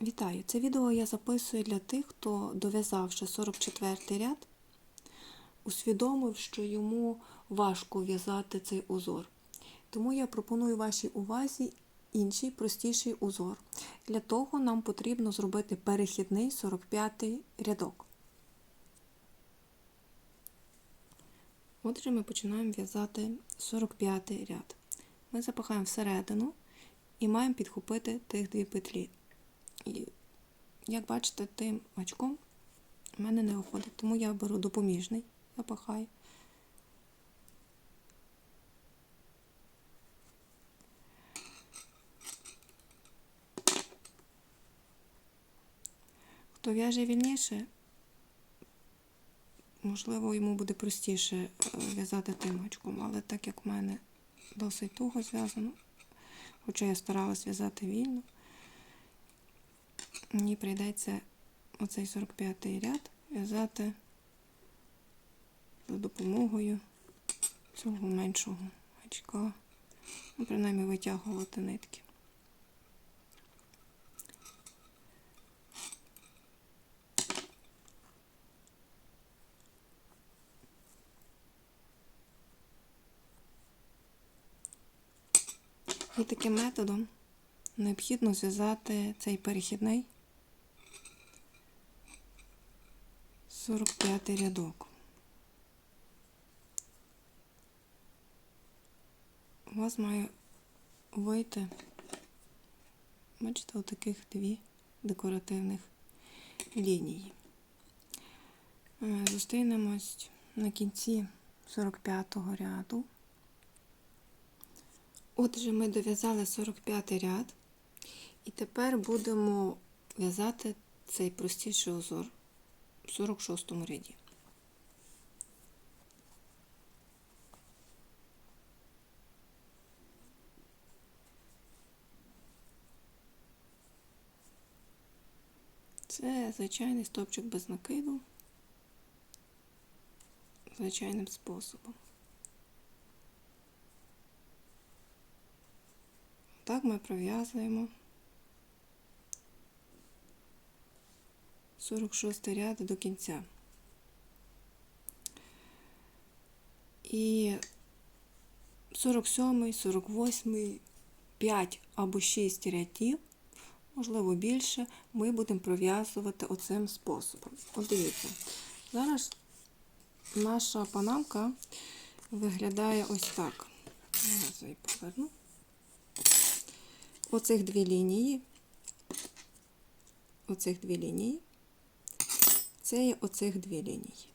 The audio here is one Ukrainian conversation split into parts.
Вітаю! Це відео я записую для тих, хто, дов'язавши 44 ряд, усвідомив, що йому важко в'язати цей узор. Тому я пропоную вашій увазі інший простіший узор. Для того нам потрібно зробити перехідний 45 рядок. Отже, ми починаємо в'язати 45 ряд. Ми запихаємо всередину і маємо підхопити тих дві петлі. І, як бачите, тим очком в мене не виходить, тому я беру допоміжний, запахаю. Хто в'яже вільніше, можливо, йому буде простіше е, в'язати тим очком, але так як в мене досить туго зв'язано, хоча я старалась в'язати вільно, мені прийдеться оцей 45-й ряд в'язати за допомогою цього меншого гачка, ну, принаймні витягувати нитки. І таким методом необхідно зв'язати цей перехідний 45 рядок. У вас має вийти, бачите, отаких дві декоративних лінії. Е, Зустрінемось на кінці 45-го ряду. Отже, ми дов'язали 45 ряд, і тепер будемо в'язати цей простіший узор 46 ряді. Це звичайний стопчик без накиду, звичайним способом. Так ми пров'язуємо 46 ряд до кінця. І 47, 48, 5 або 6 рядів, можливо більше, ми будемо пров'язувати оцим способом. От дивіться, зараз наша панамка виглядає ось так. Я її поверну оцих дві лінії, оцих дві лінії, це є оцих дві лінії.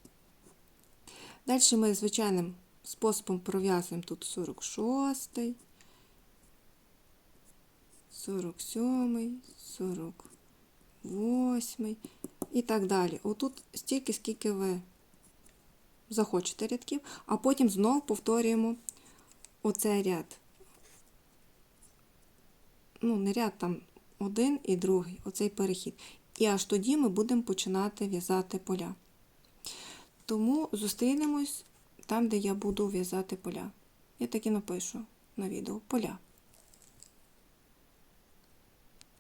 Далі ми звичайним способом пров'язуємо тут 46, 47, 48 і так далі. Отут стільки, скільки ви захочете рядків, а потім знову повторюємо оцей ряд ну, не ряд там один і другий, оцей перехід. І аж тоді ми будемо починати в'язати поля. Тому зустрінемось там, де я буду в'язати поля. Я так і напишу на відео поля.